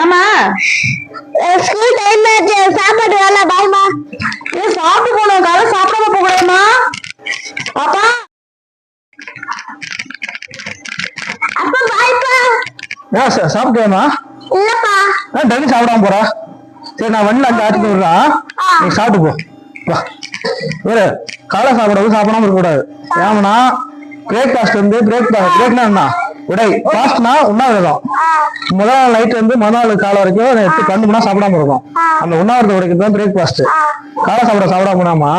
ஏமா school time ஆச்சு சாப்பாடு வேலை பாய்மா ஏ சாப்பிட்டு போகணும் காலை சாப்பிடாம போகலாமா பாப்பா. அப்பா பாய்ப்பா. ஏன் சா- சாப்பிட்டியாம்மா இல்லப்பா. ஏன் டெய்லி சாப்பிடாம போறா? சரி நான் வண்டியில் அங்கே ஆட்டிட்டு விடுறேன் நீ சாப்பிட்டு போ. வா. காலை சாப்பிடாது சாப்பிடாம இருக்கக்கூடாது. ஏன்னா பிரேக்ஃபாஸ்ட் வந்து பிரேக் பிரேக்னா என்ன? உடை ஃபாஸ்ட்னா உண்ணாவிரதம். முதல் நாள் நைட் வந்து மறுநாள் நாள் காலை வரைக்கும் எட்டு பன்னெண்டு மணி சாப்பிடாம இருக்கும் அந்த உண்ணாவிரதம் உடைக்கிறது தான் பிரேக்ஃபாஸ்ட் காலை சாப்பிட சாப்பிடாம போனாமா?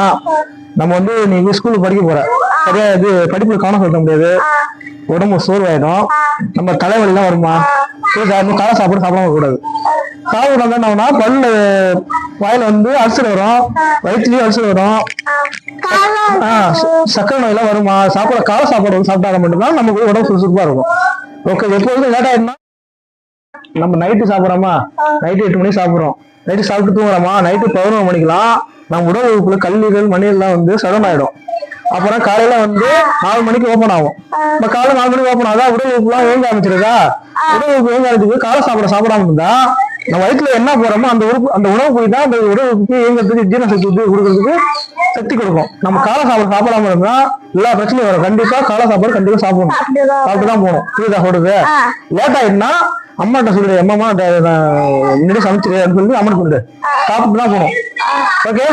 நம்ம வந்து நீ ஸ்கூலுக்கு படிக்க போற. சரியா இது படிப்புல கவனம் செலுத்த முடியாது. உடம்பு சோர்வாயிடும். நம்ம தலைவலிலாம் வருமா? காலை சாப்பாடு சாப்பிடாம கூடாது சாப்பிட என்னன்னா பல்ல வாயில வந்து அல்சர் வரும். வயிற்றுலயும் அல்சர் வரும். சக்கரை நோயெல்லாம் வருமா? சாப்பிட காலை சாப்பாடு வந்து சாப்பிட்டா மட்டும்தான் நமக்கு உடம்பு சுறுசுறுப்பா இருக்கும். ஓகே எப்பொழுதும் லேட் ஆயிடுனா நம்ம நைட்டு சாப்பிட்றோமா? நைட்டு எட்டு மணிக்கு சாப்பிட்றோம். நைட்டு சாப்பிட்டு தூங்குறோமா? நைட்டு பதினொரு மணிக்கெல்லாம் நம்ம உடல் உறுப்புல கல்லீரல் மணியெல்லாம் வந்து சடன் ஆயிடும். அப்புறம் காலையில வந்து நாலு மணிக்கு ஓப்பன் ஆகும். நம்ம காலையில நாலு மணிக்கு ஓப்பன் ஆகுதா? உடல் உறுப்புலாம் இயங்க ஆரம்பிச்சிருதா உடல் உறுப்பு இயங்க ஆரம்பிச்சு காலை சாப்பிட சாப்பிடாம இருந்தா நம்ம வயிற்றுல என்ன போறோமோ அந்த உறுப்பு அந்த உணவு போய் தான் அந்த உறுப்புக்கு இயங்கிறதுக்கு ஜீரண சக்தி கொடுக்கறதுக்கு சக்தி கொடுக்கும். நம்ம காலை சாப்பாடு சாப்பிடாம இருந்தா எல்லா பிரச்சனையும் வரும். கண்டிப்பா காலை சாப்பாடு கண்டிப்பா சாப்பிடணும். சாப்பிட்டு தான் போகணும். புரியுதா சொல்றது. லேட் ஆயிடுனா அம்மாட்ட சொல்லிடு அம்மா முன்னாடி சமைச்சிரு சொல்லி அம்மன் சொல்லிடு சாப்பிட்டு தான் போகணும். ஓகே